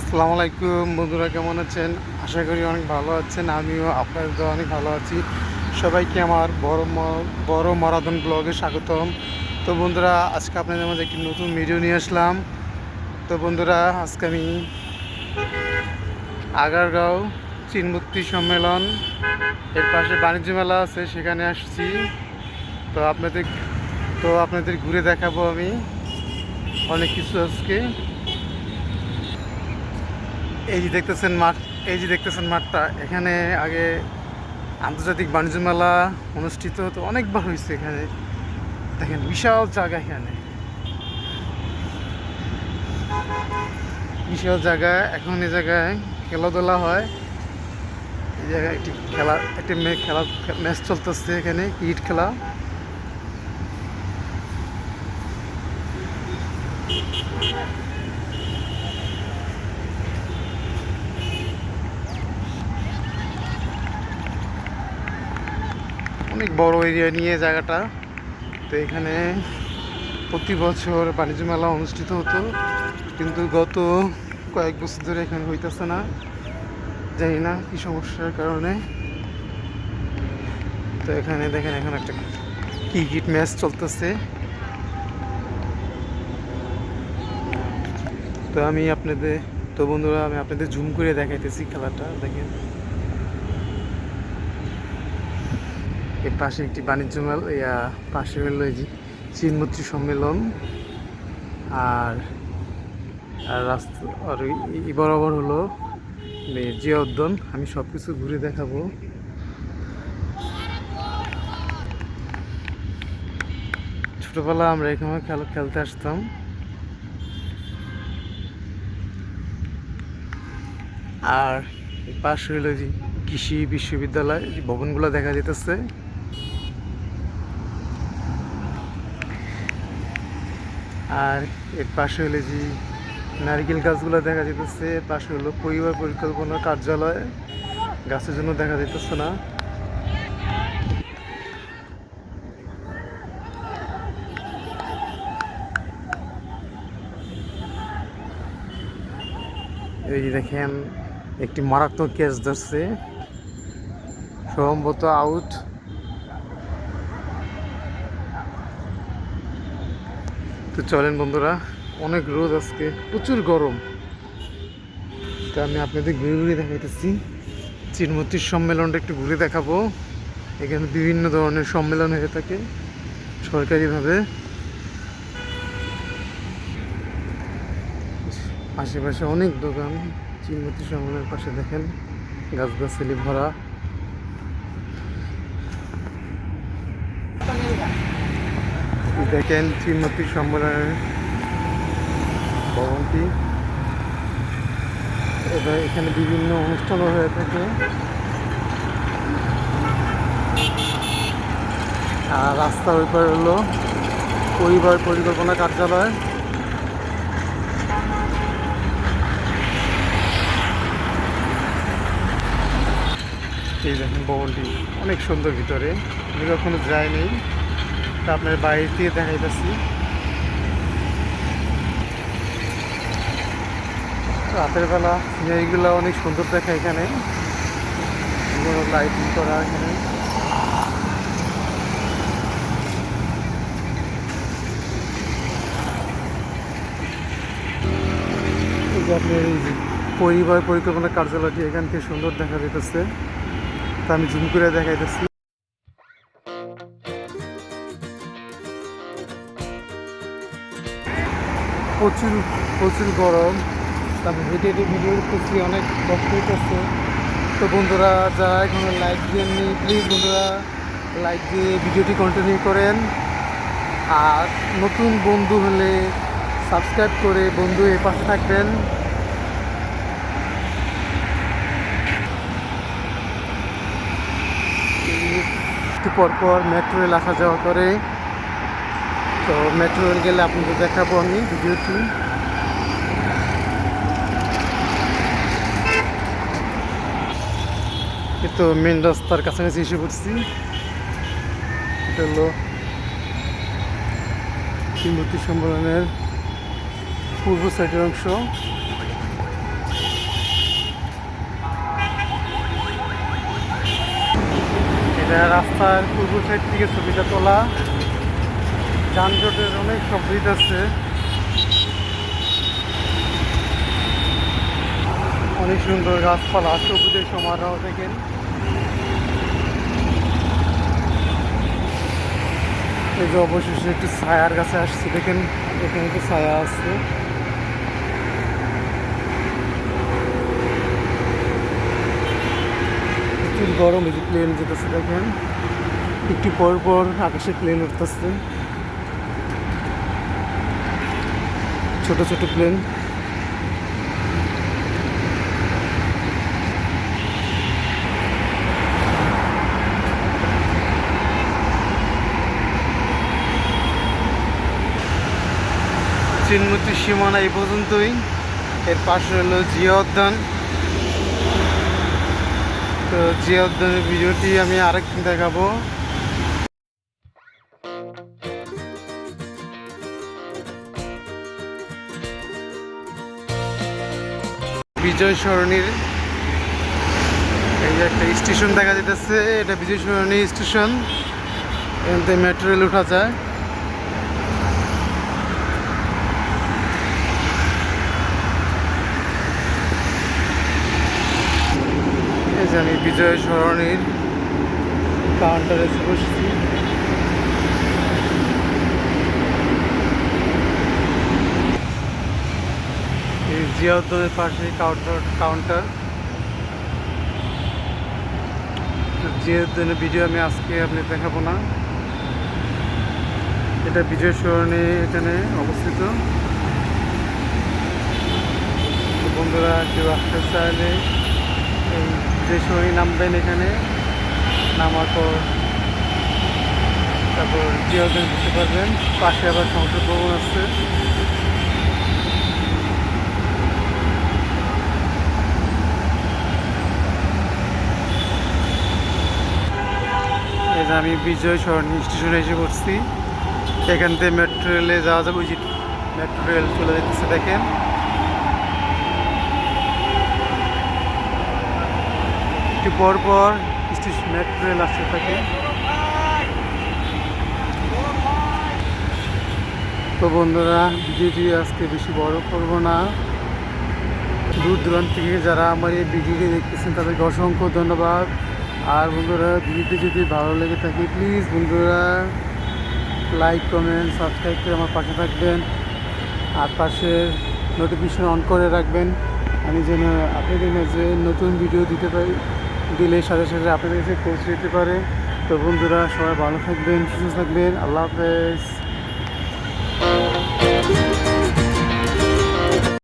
আসসালামু আলাইকুম, বন্ধুরা কেমন আছেন? আশা করি অনেক ভালো আছেন, আমিও আপনাদের দ্বারা অনেক ভালো আছি। সবাইকে আমার বড় বড় মারাথন ব্লগে স্বাগতম। তো বন্ধুরা, আজকে আপনাদের মাঝে একটি নতুন ভিডিও নিয়ে আসলাম। তো বন্ধুরা, আজকে আমি আগারগাঁও চিনমুক্তি সম্মেলন, এর পাশে বাণিজ্য মেলা আছে, সেখানে আসছি। তো আপনাদের তো আপনাদের ঘুরে দেখাবো আমি অনেক কিছু আজকে। এই যে দেখতেছেন মাঠ, এই যে দেখতেছেন মাঠটা। এখানে আগে আন্তর্জাতিক বাণিজ্য মেলা অনুষ্ঠিত হতো, অনেকবার হয়েছে এখানে। দেখেন, বিশাল জায়গা এখানে। বিশাল জায়গা। এখন এই জায়গায় খেলাধুলা হয়। এই জায়গায় একটি খেলা, একটি মেয়ে খেলা, ম্যাচ চলতেছে এখানে, ক্রিকেট খেলা। অনেক বড় এরিয়া নিয়ে জায়গাটা। তো এখানে প্রতি বছর বাণিজ্য মেলা অনুষ্ঠিত হতো, কিন্তু গত কয়েক বছর ধরে এখানে হইতেছে না। জানি না কি সমস্যার কারণে। তো এখানে দেখেন এখন একটা ক্রিকেট ম্যাচ চলতেছে। তো আমি আপনাদের, তো বন্ধুরা, আমি আপনাদের জুম করে দেখাইতেছি খেলাটা, দেখেন। এর পাশে একটি বাণিজ্য মেল, ইয়া, পাশে হলো এই যে চিনমৈত্রী সম্মেলন আর আর রাস্তা, আর এই বরাবর হলো এই জিয়া উদ্যান। আমি সব কিছু ঘুরে দেখাবো। ছোটবেলা আমরা এখানে খেলা, খেলতে আসতাম। আর পাশে হলো যে কৃষি বিশ্ববিদ্যালয় ভবনগুলো দেখা যেতেছে আর এর পাশে হলে যে নারকেল গাছগুলো দেখা যেতেছে পাশে হলো পরিবার পরিকল্পনা কার্যালয়, গাছের জন্য দেখা যেতেছে না। এই যে দেখেন, একটি মারাত্মক ক্যাচ ধরছে। সম্ভবত আউট তো চলেন বন্ধুরা, অনেক রোদ আজকে, প্রচুর গরম। তো আমি আপনাদের ঘুরে ঘুরে দেখাইতেছি। চিনমতির সম্মেলনটা একটু ঘুরে দেখাবো। এখানে বিভিন্ন ধরনের সম্মেলন হয়ে থাকে, সরকারিভাবে। আশেপাশে অনেক দোকান চিনমতি সম্মেলনের পাশে দেখেন, গাছগাছালি ভরা। দেখেন চিনমতি সম্মেলনের ভবনটি। এবার এখানে বিভিন্ন অনুষ্ঠান হয়ে থাকে। আর রাস্তার ওই পার হলো পরিবার পরিকল্পনা কার্যালয়। এই দেখেন ভবনটি অনেক সুন্দর ভিতরে। আমি কখনো যাইনি। তা আপনার বাইরে দিয়ে দেখাইতেছি। রাতের বেলা সিনারিগুলো অনেক সুন্দর দেখা এখানে। লাইটিং করা এখানে। আপনার এই পরিবার পরিকল্পনা কার্যালয়টি এখান থেকে সুন্দর দেখা যেতেছে তা আমি জুম করে দেখাইতেছি। প্রচুর প্রচুর গরম। তারপর হেঁটে হেঁটে ভিডিও করতেছি, অনেক কষ্ট করছে তো বন্ধুরা, যারা এখনও লাইক দেননি প্লিজ বন্ধুরা লাইক দিয়ে ভিডিওটি কন্টিনিউ করেন। আর নতুন বন্ধু হলে সাবস্ক্রাইব করে বন্ধু এ পাশে থাকবেন। একটু পরপর মেট্রো রেল আসা যাওয়া করে। তো মেট্রো রেল গেলে আপনাকে দেখাবো আমি ভিডিওটি। তো মেন রাস্তার কাছাকাছি এসে পড়ছি। এটা হলো সম্মেলনের পূর্ব সাইডের অংশ। এটা রাস্তার পূর্ব সাইড থেকে ছবিটা তোলা। যানজটের অনেক শব্দ আছে। অনেক সুন্দর গাছপালা, সবুজের সমারোহ দেখেন। এই যে অবশেষে একটু ছায়ার কাছে আসছে, দেখেন, এখানে একটু ছায়া আসছে প্রচুর গরম, এই যে প্লেন যেতেছে, দেখেন। একটু পর পর আকাশে প্লেন উঠতেছে। ছোট ছোট প্লেন চিনমতি সীমানা এই পর্যন্তই। এর পাশে হলো জিয়া উদ্যান। তো জিয়া উদ্যানের ভিডিওটি আমি আরেকদিন দেখাবো। বিজয় সরণির এই যে একটা স্টেশন দেখা যেতেছে এটা বিজয় সরণি স্টেশন। থেকে মেট্রো রেল উঠা যায়। এই আমি বিজয় সরণির কাউন্টারে বসছি। এই জিয়া উদ্যানের পাশে কাউন্টার কাউন্টার তো জিয়া উদ্যানের ভিডিও আমি আজকে আপনি দেখাবো না। এটা বিজয় সরণি এখানে অবস্থিত। বন্ধুরা, কেউ আসতে চাইলে এই বিজয় সরণি নামবেন এখানে। নামার পর তারপর জিয়া উদ্যান বুঝতে পারবেন। পাশে আবার সংসদ ভবন আছে। আমি বিজয় সরণি স্টেশনে এসে পড়ছি। এখান থেকে মেট্রো রেলে যাওয়া যাবে, ওই মেট্রো রেল চলে যেতেছে দেখেন। একটু পর পর স্টেশন মেট্রো রেল আসতে থাকে। তো বন্ধুরা, ভিডিওটি আজকে বেশি বড় করব না। দূর দূরান্ত থেকে যারা আমার এই ভিডিওটি দেখতেছেন, তাদেরকে অসংখ্য ধন্যবাদ। আর বন্ধুরা, ভিডিওটি যদি ভালো লেগে থাকে প্লিজ বন্ধুরা লাইক কমেন্ট সাবস্ক্রাইব করে আমার পাশে থাকবেন। আর পাশে নোটিফিকেশন অন করে রাখবেন। আমি যেন আপনাদের কাছে নতুন ভিডিও দিতে পারি, দিলে সাথে সাথে আপনাদের কাছে পৌঁছে যেতে পারে। তো বন্ধুরা, সবাই ভালো থাকবেন, সুস্থ থাকবেন। আল্লাহ হাফেজ।